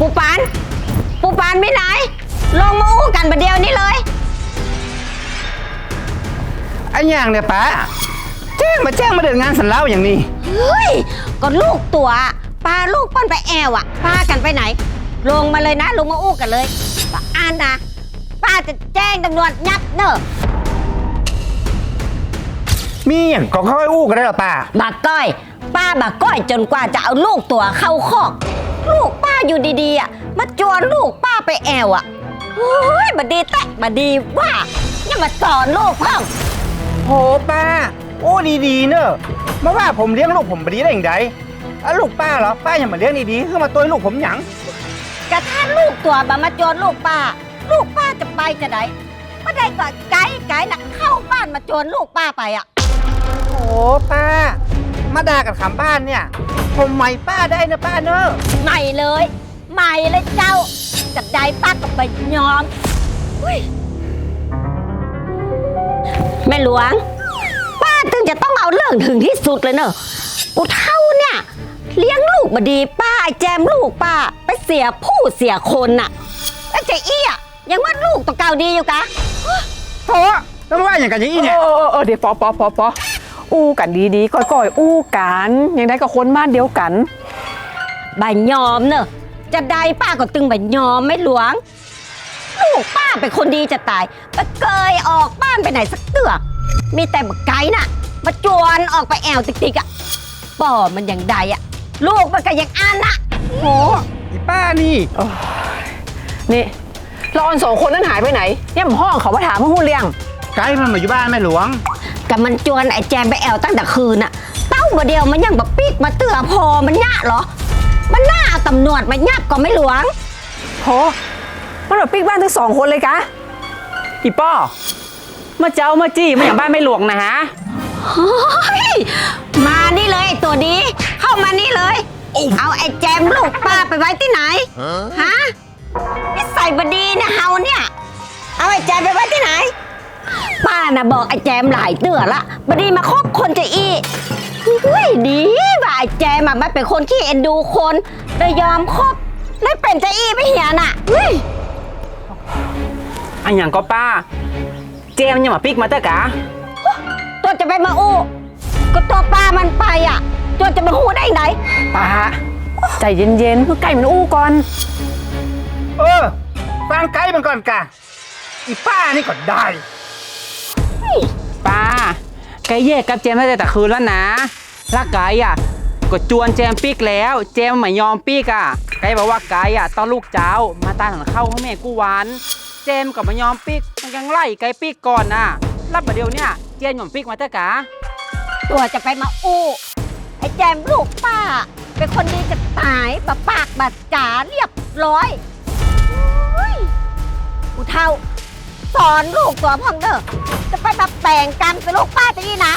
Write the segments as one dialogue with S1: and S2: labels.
S1: ปูปาน ปูปานไม่ไหน ลงมาอู้กันประเดียวนี้เลย
S2: ไอ้อย่างเนี่ยป้าแจ้งมาแจ้งมาเดินงานสันเล่าอย่างนี้
S1: เฮ้ย ก็ลูกตัวปลาลูกป้อนไปแอวอะพากันไปไหน ลงมาเลยนะ ลงมาอู้กันเลยป้าอ่านนะป้าจะแจ้งตำรวจยับเนอะ
S2: มีอย่างก็ค่อยๆอู้กันได้หรอป้า
S1: บักก้อย ป้าบักก้อยจนกว่าจะเอาลูกตัวเข้าคอก ลูกป้า อยู่ดีๆอะมาจวนลูกป้าไปแอวอะเฮ้ยบดีแตะบดีว่าอย่ามาสอนลูกพ่อง
S2: โหป้า โอ้ดีๆเนอะมาว่าผมเลี้ยงลูกผมบดีได้อย่างไรอะลูกป้าเหรอป้าอย่ามาเลี้ยงดีๆคือมาตัวลูกผมหยัง
S1: กระทั่งลูกตัวบามาจวนลูกป้า ลูกป้าจะไปจะไหนไม่ได้ก็ไกด์ไกด์น่ะเข้าบ้านมาจวนลูกป้าไปอะ
S2: โอ้ป้า มาด่ากับขำบ้านเนี่ยผมใหม่ป้าได้นะป้าเนอะ
S1: ใหม่เลย ใหม่เลยเจ้าจับได้ป้าก็ไปยอมอุ๊ยแม่หลวง ป้าถึงจะต้องเอาเรื่องถึงที่สุดเลยเนอะกูเท่าเนี่ย เลี้ยงลูกมาดีป้าไอ้แจมลูกป้า ไปเสียผู้เสียคนน่ะแล้วเจ๊อี้อะยังว่าลูกตัวเก่าดีอยู่กะ
S2: โถแล้วมาว่าอย่างกันอย่างนี้
S3: เอ
S2: เนี่ย
S3: อเออเออเดี๋ยวปอปอปอปอ อู้กันดีๆก่อยๆอู้กันยังได้กับคนบ้านเดียวกัน
S1: บ่ยอมเนอะจะได้ป้าก็ตึงบ่ยอมไม่หลวง ลูกป้าเป็นคนดีจะตายแต่เคยออกบ้านไปไหนสักเตือกมีแต่บักไก่น่ะ มาจวนออกไปแอวติ๊กๆอะป่อมันยังใดอะ ลูกมันก็ยังอ่านนะ
S2: โหอีป้านี่
S3: นี่เราอันสองคนนั้นหายไปไหนเนี่ยผมห้องเขามาถามเพื่อหูเลี้ยง
S2: ไกด์มันมาอยู่บ้านแม่หลวง
S1: กับมันจวนไอ้แจมไปแอวตั้งแต่คืนน่ะ เต้าบ่เดียวมันยังบะปิกมาเตือพอมันยะเหรอ มันน่าเอาตำรวจมายับก็ไม่หลวง
S3: โหมันแบบปิ๊กบ้านทั้งสองคนเลยกะอีป้อมาเจ้ามาจี้มาอย่างบ้านไม่หลวงนะฮะ
S1: เฮ้ยมานี่เลยไอ้ตัวดีเข้ามานี่เลย เอาไอ้แจมลูกป้าไปไว้ที่ไหน ฮะนี่ใส่บดีนะเฮาเนี่ย เอาไอ้แจมไปไว้ที่ไหน ป้าน่ะบอกไอ้แจมหลายเตือละบดีมาคบคนจะอีเฮ้ยดีว่าไอ้แจมอะไม่เป็นคนขี้เอ็นดูคนเลยยอมคบเลยเป็นจะอีไม่เหียน่ะเฮ้ย
S3: อันอย่างก็ป้า เจมยังมาปิ๊กมาเตอะกะ
S1: ตัวจะไปมาอู้ก็ตัวป้ามันไปอะ ตัวจะมาหูได้ไหน
S3: ป้าใจเย็นๆเพื่อไก่มันอู้ก่อน
S2: เออฟังไกด์มันก่อนกะอีป้านี่ก็ได้
S3: ป้า ไก่แยกกับเจมได้แต่คืนแล้วนะและไก่อะก็จวนเจมปิกแล้ว เจมไม่ยอมปิกอะไก่บอกว่าไก่อะต้องลูกเจ้ามาตามหันเข้าให้แม่กูหวานเจมกับไม่ยอมปิกมันยังไล่ไก่ปิกก่อนน่ะรับประเดี๋ยวเนี่ยเจมหยอมปิกมาเตอะกะ
S1: ตัวจะไปมาอู้ไอ้แจมลูกป้า เป็นคนดีจะตายบะปากบาจ๋าเรียบร้อยเฮ้ยกูเท่า สอนลูกตัวพ่องเด้อ จะไปมาแปลงกรรมเป็นลูกป้าจะนี่นะ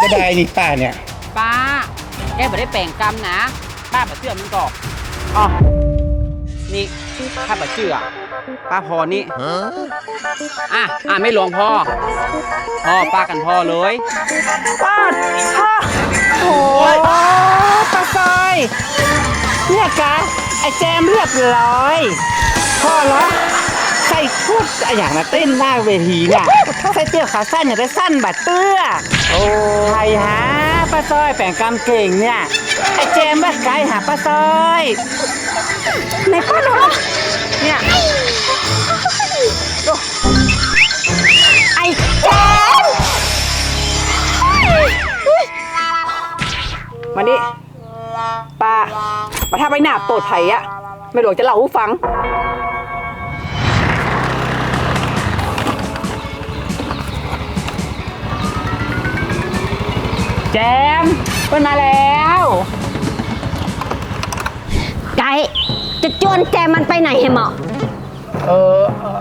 S2: ก็ได้นี่ป้าเนี่ย
S3: ป้า แกไม่ได้แปลงกรรมนะ ป้าบะเชื่อมันก่อนอ๋อนี่ถ้าบะเชื่อป้าพอนี่อะอะไม่หลวงพ่อพ่อป้ากันพ่อเลยป้าพ่อโอ้ยป้าซอยเนี่ยกะไอ้แจมเรียบร้อย
S2: พ่อเหรอใส่พูดอย่างนะเต้นหน้าเวทีเนี่ยใส่เตี้ยขาสั้นอย่าได้สั้นบัดเตื้อโอ้ใครฮะป้าซอยแปลงกรรมเก่งเนี่ยไอ้เจมส์ว่าไกด์หาป้าซอย
S1: ในป้าหนู
S2: เนี่ย
S1: ไอ้แจม
S3: มานี่ป้ามาถ้าไปหนาบโตดไผ่อะไม่หลวงจะเล่าให้ฟัง แจมเปิ้นมาแล้ว
S1: ไก่จะจวนแจมมันไปไหนเหหมอ
S2: เออเอ่อ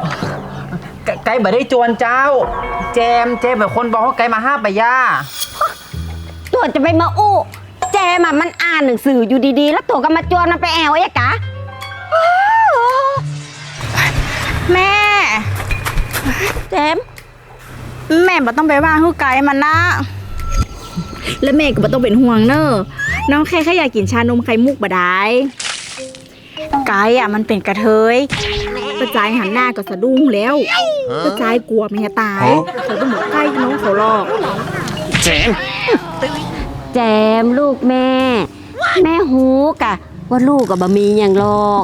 S2: ไกไกด์บ่ได้จวนเจ้าเจมส์เจมส์เป็นคนบอกว่าไกด์มาห้าปะย่า
S1: ตัวจะไปมาอู้แจมอะมันอ่านหนังสืออยู่ดีๆ แล้วตัวก็มาจวนมันไปแอวไอ้กะอ้าวแม่ แจม
S4: แม่บ่ต้องไปว่าฮู้ไกด์มันนะ และแม่ก็บ่ต้องเป็นห่วงเนอะน้องแค่แค่อยากกินชานมไข่มุกบ่ได้ไก่อะมันเป็นกระเทยประจายหันหน้าก็สะดุ้งแล้วประจายกลัวเมียตายเขาต้องบอกใกล้น้องเขาหรอก
S2: เจมส์
S1: แจมลูกแม่ แม่ฮูกะ ว่าลูกกับบะมีอย่างหรอก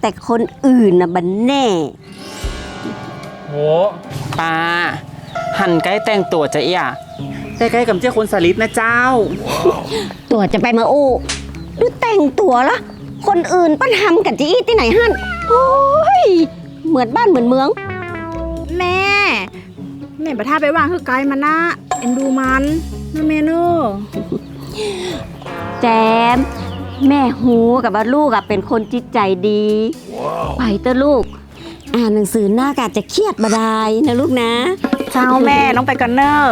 S1: แต่คนอื่นน่ะบันแน่
S3: โหป้าหันใกล้แต่งตัวจะเอีย ใกล้ๆกับเจ้าคนสลิดนะเจ้า
S1: ตัวจะไปมาอู้ดูแต่งตัวละคนอื่นปั้นทำกันจีอีที่ไหนฮั่นโอ้ยเหมือนบ้านเหมือนเมือง
S4: แม่ แม่ประท่าไปว่างคือไก่มันนะเอ็นดูมันนะแม่เนอะ
S1: แจม แม่ฮูกับว่าลูกอะเป็นคนจิตใจดี ไปเถอะลูก อ่านหนังสือหน้ากาจะเครียดบาดายนะลูกนะ
S4: เจ้าแม่น้องไปกันเนอะ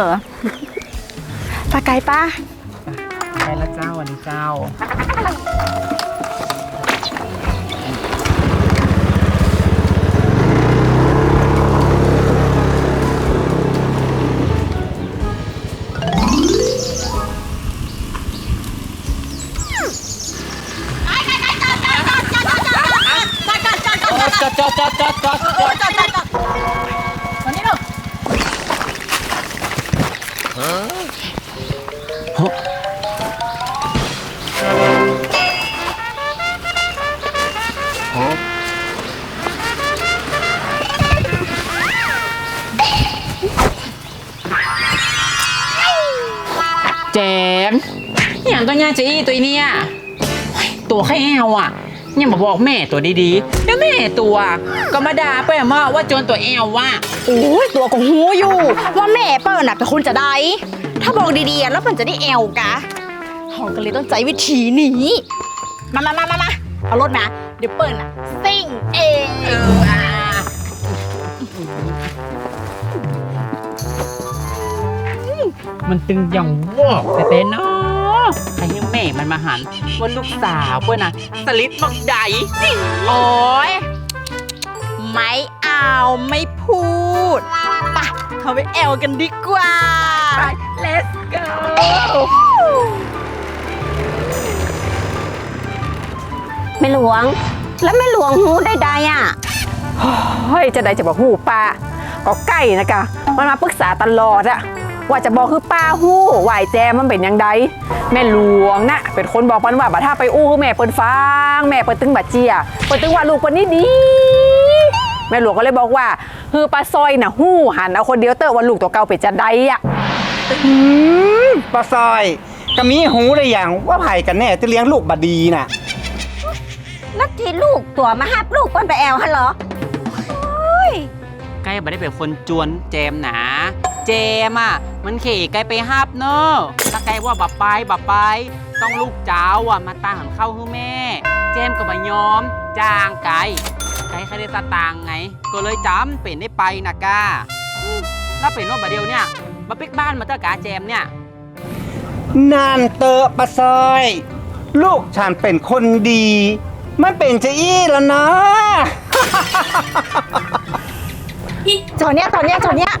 S4: ปลาไก่ป้า
S3: ไปแล้วเจ้าวันนี้เจ้า จมอย่างตัวเนี้ยเจีตัวเนี้ยโอ้ยตัวแค่แอวอะยังมาบอกแม่ตัวดีๆแล้วแม่ตัวก็มาด่าไปอะมาว่าจนตัวแอวว่ะ
S4: โอ้ยตัวก็หูอยู่ ว่าแม่เปิ้ลน่ะเป็นคนจะได้ ถ้าบอกดีๆแล้วมันจะได้แอลกะเขาก็เลยต้องใจวิธีนี้ มามามามามาเอารถมา เดี๋ยวเปิ้ลน่ะซิ่งเอง
S3: เอออะ มันตึงอย่างวอกแต่เป็นเนาะใครให้แม่มันมาหันว่าลูกสาวเพื่อนนะสลิดมักใด
S4: โอ้ยไม่เอาไม่พูดไปเขาไปแอลกันดีกว่า
S3: let's go
S1: แม่หลวง แล้วแม่หลวงฮูได้ใดอะ
S5: เฮ้ยจะได้จะบอกหูป้าก็ใกล้นะกะมันมาปรึกษาตลอดอะ ว่าจะบอกคือป้าหู้วายแจมมันเป็นยังไงแม่หลวงน่ะเป็นคนบอกปันว่าบัดถ้าไปอู้คือแม่เปิ้นฟังแม่เปิ้นตึงบัดเจียเปิ้นตึงว่าลูกเปิ้นนี่ดีแม่หลวงก็เลยบอกว่าคือป้าซอยน่ะหู้หันเอาคนเดียวเตอว่าลูกตัวเก่าเป็นจะได้อะ
S2: อืมปลาซอยก็มีหูเลยอย่างว่าไผ่กันแน่จะเลี้ยงลูกบดีน่ะ
S1: แล้วที่ลูกตัวมาฮับลูกก้นไปแอลฮันเหรอ
S3: ใกล้บ่ได้เป็นคนจวนแจมหนา เจมอะ มันเข่ไกลไปฮับเนอะถ้าไกลว่าบับไปบับไป ต้องลูกเจ้าอะมาตามหันเข้าให้แม่ เจมก็บ่ยอมจ้างไกลไกลใครได้สตางค์ไง ก็เลยจำเป็นได้ไปนะก้าแล้วเป็นว่าบัดเดียวเนี่ยมาปิกบ้านมาเตอกาแจมเนี่ย
S2: นานเตอะปลาซอย ลูกฉันเป็นคนดี มันเป็นจะอี้แล้วนะ
S4: จอเนี้ยจอเนี้ยจอเนี้ย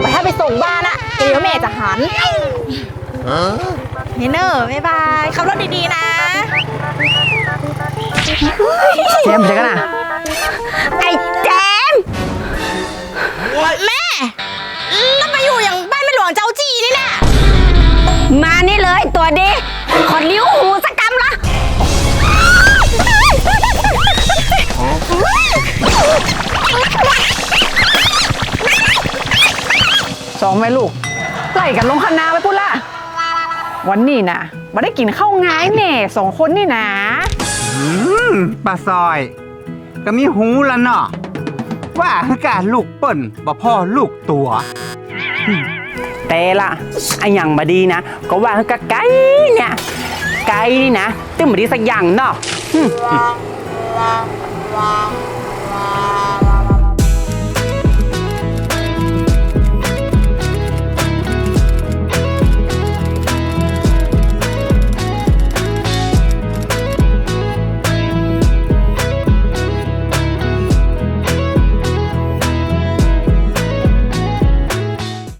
S4: ไปถ้าไปส่งบ้านอะเดี๋ยวแม่จะหันเนเนอร์บ๊ายบายขับรถดีๆนะ
S5: แจมใช่กันนะ
S1: ไอ้แจม
S4: แม่แล้วมาอยู่อย่างบ้านแม่หลวงเจ้าจีนี่น่ะ
S1: มานี่เลยตัวดีขอนิ้วหูสักกำละ
S5: สองแม่ลูกไล่กันลงคณะไปพูดละวันนี้นะมาได้กินข้าวง่ายแน่สองคนนี่นะ
S2: อืมปลาซอย ก็มีหูแล้วเนาะว่าคือการลูกเปิ่นบ่พ่อลูกตัว
S3: แต่ละไอ้อย่างบดีนะ ก็ว่าคือกะไก่เนี่ยไก่นี่นะตึ้มบดีสักอย่างเนาะหึ